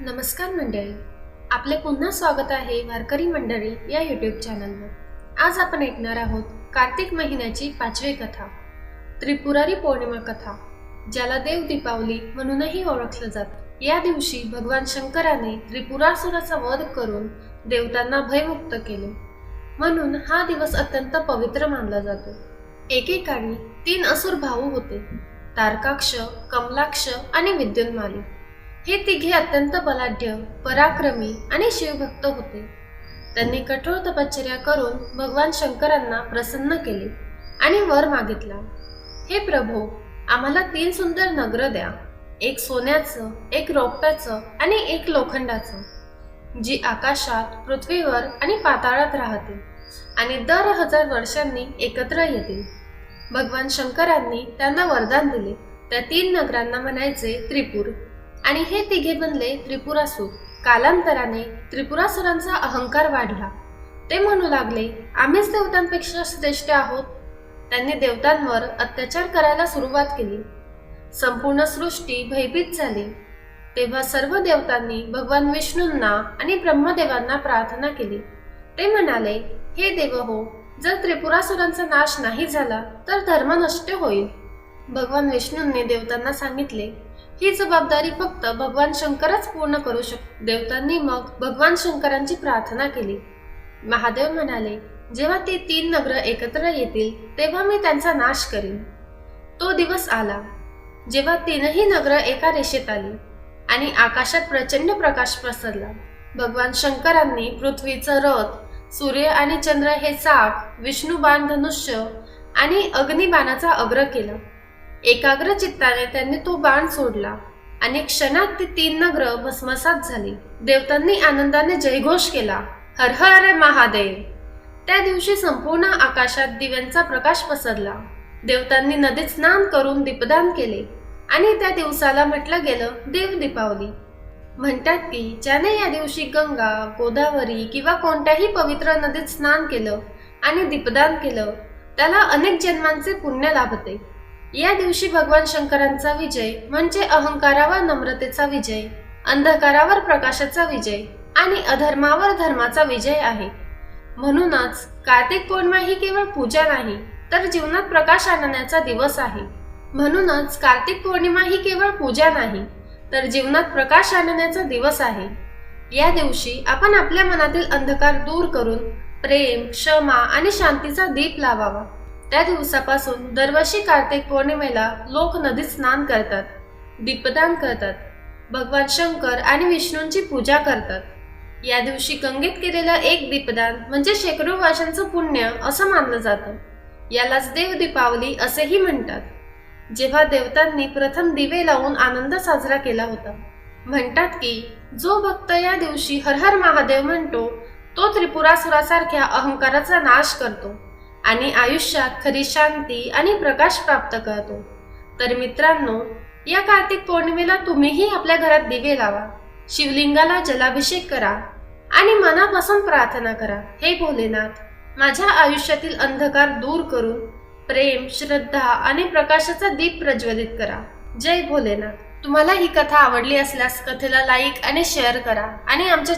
नमस्कार मंडळी. आपले पुन्हा स्वागत आहे वारकरी मंडळी या यूट्यूब चॅनलवर आज आपण ऐकणार आहोत कार्तिक महिन्याची पाचवी कथा त्रिपुरारी पौर्णिमा कथा ज्याला देव दीपावली म्हणूनही ओळखलं जातं. या दिवशी भगवान शंकराने त्रिपुरासुराचा वध करून देवतांना भयमुक्त केले. म्हणून हा दिवस अत्यंत पवित्र मानला जातो. एकेकाळी तीन असुर भाऊ होते. तारकाक्ष कमलाक्ष आणि विद्युन्माली. हे तिघे अत्यंत बलाढ्य पराक्रमी आणि शिवभक्त होते. त्यांनी कठोर तपश्चर्या करून भगवान शंकरांना प्रसन्न केले आणि वर मागितला. हे प्रभो आम्हाला तीन सुंदर नगर द्या. एक सोन्याचं एक रौप्याचं आणि एक लोखंडाचं जी आकाशात पृथ्वीवर आणि पाताळात राहते आणि दर हजार वर्षांनी एकत्र येतील भगवान शंकरांनी त्यांना वरदान दिले. त्या तीन नगरांना म्हणायचे त्रिपूर. आणि हे तिघे बनले त्रिपुरासूर कालांतराने त्रिपुरासुरांचा अहंकार वाढला. ते म्हणू लागले आम्हीच देवतांपेक्षा श्रेष्ठ आहोत. त्यांनी देवतांवर अत्याचार करायला सुरुवात केली. संपूर्ण सृष्टी भयभीत झाली. तेव्हा सर्व देवतांनी भगवान विष्णूंना आणि ब्रह्मदेवांना प्रार्थना केली. ते म्हणाले हे देव हो जर त्रिपुरासुरांचा नाश नाही झाला तर धर्म नष्ट होईल. भगवान विष्णूंनी देवतांना सांगितले ही जबाबदारी फक्त भगवान शंकरच पूर्ण करू शक देवतांनी मग भगवान शंकरांची प्रार्थना केली. महादेव म्हणाले जेव्हा ते तीन नगर एकत्र येतील तेव्हा मी त्यांचा नाश करीन. तो दिवस आला. जेव्हा तीनही नगर एका रेषेत आली आणि आकाशात प्रचंड प्रकाश पसरला भगवान शंकरांनी पृथ्वीचं रथ सूर्य आणि चंद्र हे चाक विष्णू बाण धनुष्य आणि अग्निबाणाचा अग्र केला. एकाग्र चित्ताने त्यांनी तो बाण सोडला. आणि क्षणात ती तीन नगर भस्मसात झाली. देवतांनी आनंदाने जयघोष केला. हर हर महादेव. त्या दिवशी संपूर्ण आकाशात दिव्यांचा प्रकाश पसरला. देवतांनी नदीत स्नान करून दीपदान केले. आणि त्या दिवसाला म्हटलं गेलं देव दीपावली. म्हणतात की ज्याने या दिवशी गंगा गोदावरी किंवा कोणत्याही पवित्र नदीत स्नान केलं आणि दीपदान केलं त्याला अनेक जन्मांचे पुण्य लाभते. या दिवशी भगवान शंकरांचा विजय म्हणजे अहंकारावर नम्रतेचा विजय अंधकारावर प्रकाशाचा विजय आणि अधर्मावर धर्माचा विजय आहे. म्हणूनच कार्तिक पौर्णिमा ही केवळ पूजा नाही तर जीवनात प्रकाश आणण्याचा दिवस आहे. म्हणूनच कार्तिक पौर्णिमा ही केवळ पूजा नाही तर जीवनात प्रकाश आणण्याचा दिवस आहे. या दिवशी आपण आपल्या मनातील अंधकार दूर करून प्रेम क्षमा आणि शांतीचा दीप लावावा. त्या दिवसापासून दरवर्षी कार्तिक पौर्णिमेला लोक नदीत स्नान करतात दीपदान करतात भगवान शंकर आणि विष्णूंची पूजा करतात. या दिवशी गंगेत केलेलं एक दीपदान म्हणजे शेकडो वर्षांचं पुण्य असं मानलं जातं. यालाच देव दीपावली असेही म्हणतात. जेव्हा देवतांनी प्रथम दिवे लावून आनंद साजरा केला होता. म्हणतात की जो भक्त या दिवशी हर हर महादेव म्हणतो तो त्रिपुरासुरासारख्या अहंकाराचा नाश करतो. आणि आयुष्यात खरी शांती आणि प्रकाश प्राप्त करतो. तर मित्रांनो या कार्तिक पौर्णिमेला तुम्हीही आपल्या घरात दिवे लावा शिवलिंगाला जलाभिषेक करा आणि मनापासून प्रार्थना करा हे भोलेनाथ माझ्या आयुष्यातील अंधकार दूर करून प्रेम श्रद्धा आणि प्रकाशाचा दीप प्रज्वलित करा. जय भोलेनाथ. तुम्हाला ही कथा आवडली असल्यास कथेला लाईक आणि शेअर करा आणि आमच्या